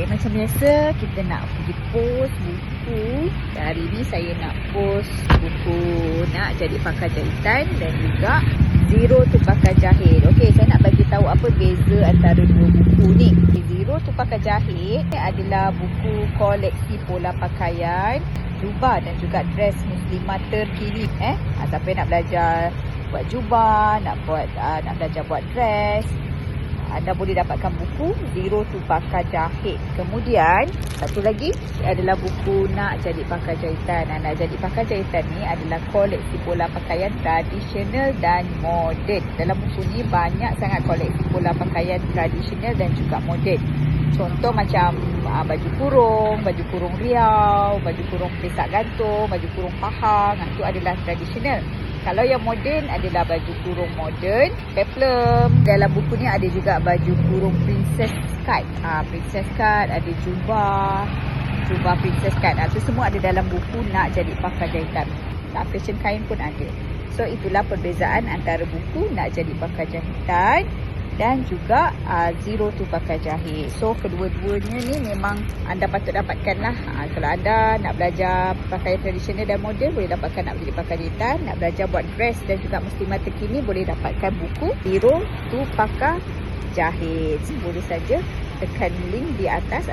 Okay, macam biasa kita nak pergi post buku. Hari ni saya nak post buku nak jadi pakar jahitan dan juga Zero tu pakar jahit. Okey, saya nak bagi tahu apa beza antara dua buku ni. Zero tu pakar jahit adalah buku koleksi pola pakaian, jubah dan juga dress muslimah terkini eh. Ah, siapa nak belajar buat jubah, nak buat uh, nak belajar buat dress, anda boleh dapatkan buku Zero to Pakar Jahit. Kemudian, satu lagi adalah buku Nak Jadi Pakar Jahitan. Nak Jadi Pakar Jahitan ni adalah koleksi pola pakaian tradisional dan moden. Dalam buku ni banyak sangat koleksi pola pakaian tradisional dan juga moden. Contoh macam uh, baju kurung, baju kurung riau, baju kurung pesak gantung, baju kurung pahang. Itu adalah tradisional. Kalau yang moden adalah baju kurung moden, peplum. Dalam buku ni ada juga baju kurung princess cut. Ah, princess cut, ada jubah, jubah princess cut. Ah, tu semua ada dalam buku nak jadi pakar jahitan. Tak fashion kain pun ada. So itulah perbezaan antara buku nak jadi pakar jahitan dan juga uh, zero to pakar jahit. So kedua-duanya ni memang anda patut dapatkan lah. Uh, kalau anda nak belajar pakaian tradisional dan moden boleh dapatkan nak jadi pakar jahitan. Nak belajar buat dress dan juga muslimah terkini boleh dapatkan buku zero to pakar jahit. Boleh saja tekan link di atas